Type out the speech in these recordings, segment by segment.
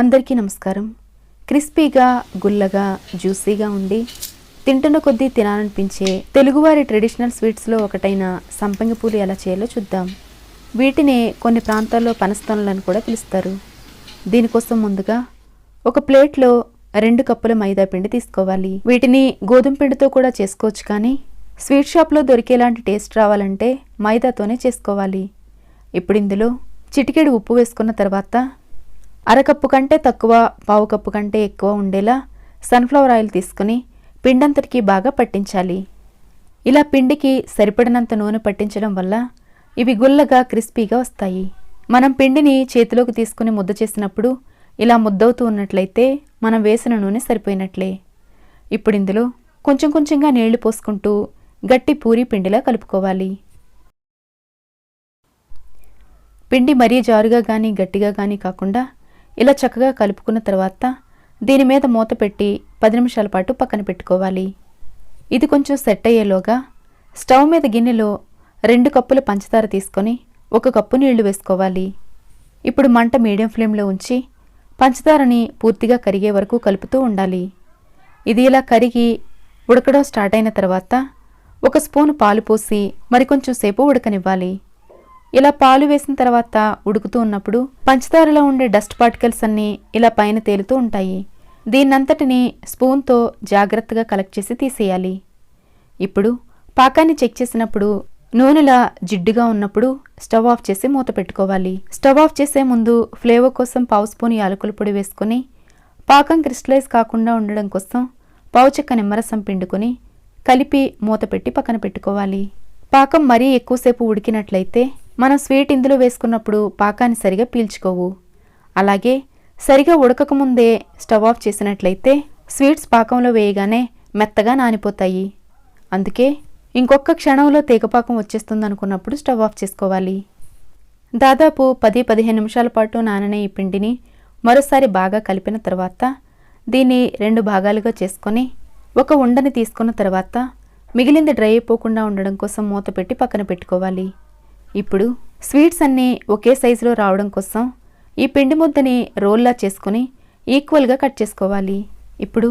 అందరికీ నమస్కారం. క్రిస్పీగా గుల్లగా జ్యూసీగా ఉండి తింటున్న కొద్దీ తినాలనిపించే తెలుగువారి ట్రెడిషనల్ స్వీట్స్లో ఒకటైన సంపంగి పూలు ఎలా చేయాలో చూద్దాం. వీటిని కొన్ని ప్రాంతాల్లో పనస్తనులను కూడా పిలుస్తారు. దీనికోసం ముందుగా ఒక ప్లేట్లో రెండు కప్పుల మైదా పిండి తీసుకోవాలి. వీటిని గోధుమ పిండితో కూడా చేసుకోవచ్చు కానీ స్వీట్ షాప్లో దొరికేలాంటి టేస్ట్ రావాలంటే మైదాతోనే చేసుకోవాలి. ఇప్పుడు ఇందులో చిటికెడు ఉప్పు వేసుకున్న తర్వాత అరకప్పు కంటే తక్కువ పావు కప్పు కంటే ఎక్కువ ఉండేలా సన్ఫ్లవర్ ఆయిల్ తీసుకుని పిండంతటికి బాగా పట్టించాలి. ఇలా పిండికి సరిపడినంత నూనె పట్టించడం వల్ల ఇవి గుల్లగా క్రిస్పీగా వస్తాయి. మనం పిండిని చేతిలోకి తీసుకుని ముద్ద చేసినప్పుడు ఇలా ముద్దవుతూ ఉన్నట్లయితే మనం వేసిన నూనె సరిపోయినట్లే. ఇప్పుడు ఇందులో కొంచెం కొంచెంగా నీళ్ళు పోసుకుంటూ గట్టి పూరి పిండిలా కలుపుకోవాలి. పిండి మరీ జారుగా కానీ గట్టిగా కానీ కాకుండా ఇలా చక్కగా కలుపుకున్న తర్వాత దీని మీద మూత పెట్టి పది నిమిషాల పాటు పక్కన పెట్టుకోవాలి. ఇది కొంచెం సెట్ అయ్యేలోగా స్టవ్ మీద గిన్నెలో రెండు కప్పుల పంచదార తీసుకొని ఒక కప్పు నీళ్ళు వేసుకోవాలి. ఇప్పుడు మంట మీడియం ఫ్లేమ్లో ఉంచి పంచదారని పూర్తిగా కరిగే వరకు కలుపుతూ ఉండాలి. ఇది ఇలా కరిగి ఉడకడం స్టార్ట్ అయిన తర్వాత ఒక స్పూన్ పాలు పోసి మరికొంచెం సేపు ఉడకనివ్వాలి. ఇలా పాలు వేసిన తర్వాత ఉడుకుతూ ఉన్నప్పుడు పంచదారలో ఉండే డస్ట్ పార్టికల్స్ అన్నీ ఇలా పైన తేలుతూ ఉంటాయి. దీన్నంతటిని స్పూన్తో జాగ్రత్తగా కలెక్ట్ చేసి తీసేయాలి. ఇప్పుడు పాకాన్ని చెక్ చేసినప్పుడు నూనెలా జిడ్డుగా ఉన్నప్పుడు స్టవ్ ఆఫ్ చేసి మూత పెట్టుకోవాలి. స్టవ్ ఆఫ్ చేసే ముందు ఫ్లేవర్ కోసం పావు స్పూన్ యాలకుల పొడి వేసుకొని పాకం క్రిస్టలైజ్ కాకుండా ఉండడం కోసం పావు చెక్క నిమ్మరసం పిండుకొని కలిపి మూత పెట్టి పక్కన పెట్టుకోవాలి. పాకం మరీ ఎక్కువసేపు ఉడికినట్లయితే మనం స్వీట్ ఇందులో వేసుకున్నప్పుడు పాకాన్ని సరిగా పీల్చుకోవు. అలాగే సరిగా ఉడకకముందే స్టవ్ ఆఫ్ చేసినట్లయితే స్వీట్స్ పాకంలో వేయగానే మెత్తగా నానిపోతాయి. అందుకే ఇంకొక క్షణంలో తీగపాకం వచ్చేస్తుంది అనుకున్నప్పుడు స్టవ్ ఆఫ్ చేసుకోవాలి. దాదాపు పది పదిహేను నిమిషాల పాటు నాననే ఈ పిండిని మరోసారి బాగా కలిపిన తర్వాత దీన్ని రెండు భాగాలుగా చేసుకొని ఒక ఉండని తీసుకున్న తర్వాత మిగిలింది డ్రై అయిపోకుండా ఉండడం కోసం మూత పెట్టి పక్కన పెట్టుకోవాలి. ఇప్పుడు స్వీట్స్ అన్నీ ఒకే సైజులో రావడం కోసం ఈ పిండి ముద్దని రోల్లా చేసుకుని ఈక్వల్గా కట్ చేసుకోవాలి. ఇప్పుడు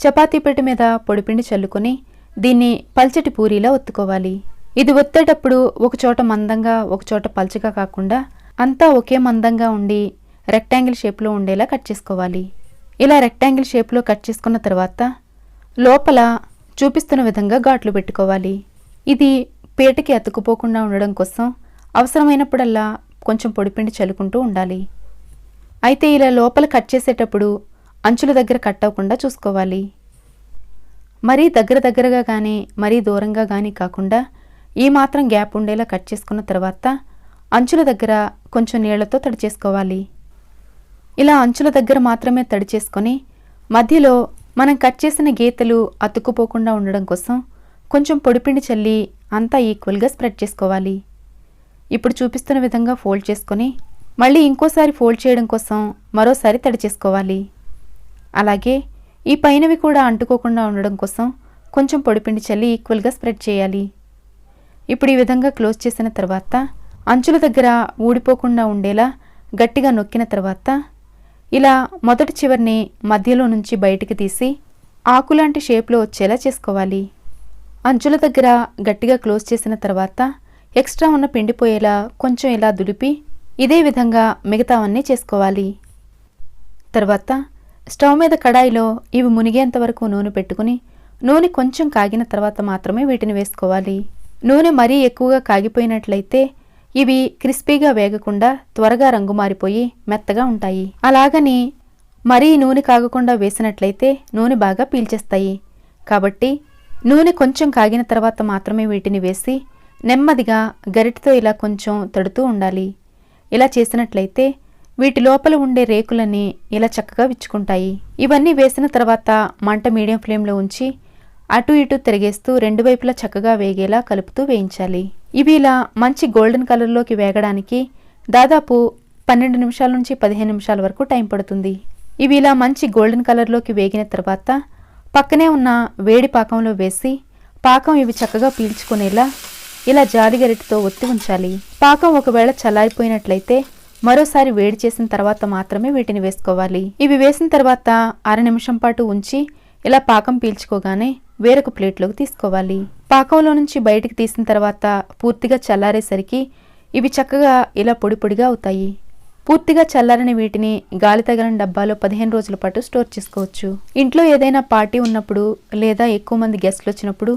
చపాతీ పెట్టి మీద పొడిపిండి చల్లుకొని దీన్ని పల్చటి పూరీలా ఒత్తుకోవాలి. ఇది ఒత్తేటప్పుడు ఒకచోట మందంగా ఒకచోట పల్చగా కాకుండా అంతా ఒకే మందంగా ఉండి రెక్టాంగిల్ షేప్లో ఉండేలా కట్ చేసుకోవాలి. ఇలా రెక్టాంగిల్ షేప్లో కట్ చేసుకున్న తర్వాత లోపల చూపిస్తున్న విధంగా ఘాట్లు పెట్టుకోవాలి. ఇది పీటకి అతుక్కుపోకుండా ఉండడం కోసం అవసరమైనప్పుడల్లా కొంచెం పొడిపిండి చల్లుకుంటూ ఉండాలి. అయితే ఇలా లోపల కట్ చేసేటప్పుడు అంచుల దగ్గర కట్ అవ్వకుండా చూసుకోవాలి. మరీ దగ్గర దగ్గరగా కానీ మరీ దూరంగా కానీ కాకుండా ఈ మాత్రం గ్యాప్ ఉండేలా కట్ చేసుకున్న తర్వాత అంచుల దగ్గర కొంచెం నీళ్ళతో తడి చేసుకోవాలి. ఇలా అంచుల దగ్గర మాత్రమే తడి చేసుకొని మధ్యలో మనం కట్ చేసిన గీతలు అతుక్కుపోకుండా ఉండడం కోసం కొంచెం పొడిపిండి చల్లి అంతా ఈక్వల్గా స్ప్రెడ్ చేసుకోవాలి. ఇప్పుడు చూపిస్తున్న విధంగా ఫోల్డ్ చేసుకొని మళ్ళీ ఇంకోసారి ఫోల్డ్ చేయడం కోసం మరోసారి తడి చేసుకోవాలి. అలాగే ఈ పైనవి కూడా అంటుకోకుండా ఉండడం కోసం కొంచెం పొడిపిండి చల్లి ఈక్వల్గా స్ప్రెడ్ చేయాలి. ఇప్పుడు ఈ విధంగా క్లోజ్ చేసిన తర్వాత అంచుల దగ్గర ఊడిపోకుండా ఉండేలా గట్టిగా నొక్కిన తర్వాత ఇలా మొదటి చివరిని మధ్యలో నుంచి బయటికి తీసి ఆకులాంటి షేప్లో వచ్చేలా చేసుకోవాలి. అంచుల దగ్గర గట్టిగా క్లోజ్ చేసిన తర్వాత ఎక్స్ట్రా ఉన్న పిండిపోయేలా కొంచెం ఇలా దులిపి ఇదే విధంగా మిగతావన్నీ చేసుకోవాలి. తర్వాత స్టవ్ మీద కడాయిలో ఇవి మునిగేంత వరకు నూనె పెట్టుకుని నూనె కొంచెం కాగిన తర్వాత మాత్రమే వీటిని వేసుకోవాలి. నూనె మరీ ఎక్కువగా కాగిపోయినట్లయితే ఇవి క్రిస్పీగా వేగకుండా త్వరగా రంగు మారిపోయి మెత్తగా ఉంటాయి. అలాగని మరీ నూనె కాగకుండా వేసినట్లయితే నూనె బాగా పీల్చేస్తాయి. కాబట్టి నూనె కొంచెం కాగిన తర్వాత మాత్రమే వీటిని వేసి నెమ్మదిగా గరిటతో ఇలా కొంచెం తడుతూ ఉండాలి. ఇలా చేసినట్లయితే వీటి లోపల ఉండే రేకులన్నీ ఇలా చక్కగా విచ్చుకుంటాయి. ఇవన్నీ వేసిన తర్వాత మంట మీడియం ఫ్లేమ్లో ఉంచి అటు ఇటు తిరిగేస్తూ రెండు వైపులా చక్కగా వేగేలా కలుపుతూ వేయించాలి. ఇవి ఇలా మంచి గోల్డెన్ కలర్లోకి వేగడానికి దాదాపు పన్నెండు నిమిషాల నుంచి పదిహేను నిమిషాల వరకు టైం పడుతుంది. ఇవి ఇలా మంచి గోల్డెన్ కలర్లోకి వేగిన తర్వాత పక్కనే ఉన్న వేడి పాకంలో వేసి పాకం ఇవి చక్కగా పీల్చుకునేలా ఇలా జాలిగరిటతో ఒత్తి ఉంచాలి. పాకం ఒకవేళ చల్లారిపోయినట్లయితే మరోసారి వేడి చేసిన తర్వాత మాత్రమే వీటిని వేసుకోవాలి. ఇవి వేసిన తర్వాత అర నిమిషం పాటు ఉంచి ఇలా పాకం పీల్చుకోగానే వేరొక ప్లేట్లోకి తీసుకోవాలి. పాకంలో నుంచి బయటికి తీసిన తర్వాత పూర్తిగా చల్లారేసరికి ఇవి చక్కగా ఇలా పొడి పొడిగా అవుతాయి. పూర్తిగా చల్లారని వీటిని గాలి తగలని డబ్బాలో పదిహేను రోజుల పాటు స్టోర్ చేసుకోవచ్చు. ఇంట్లో ఏదైనా పార్టీ ఉన్నప్పుడు లేదా ఎక్కువ మంది గెస్ట్లు వచ్చినప్పుడు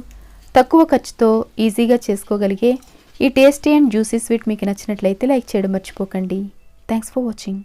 తక్కువ ఖర్చుతో ఈజీగా చేసుకోగలిగే ఈ టేస్టీ అండ్ జ్యూసీ స్వీట్ మీకు నచ్చినట్లయితే లైక్ చేయడం మర్చిపోకండి. Thanks for watching.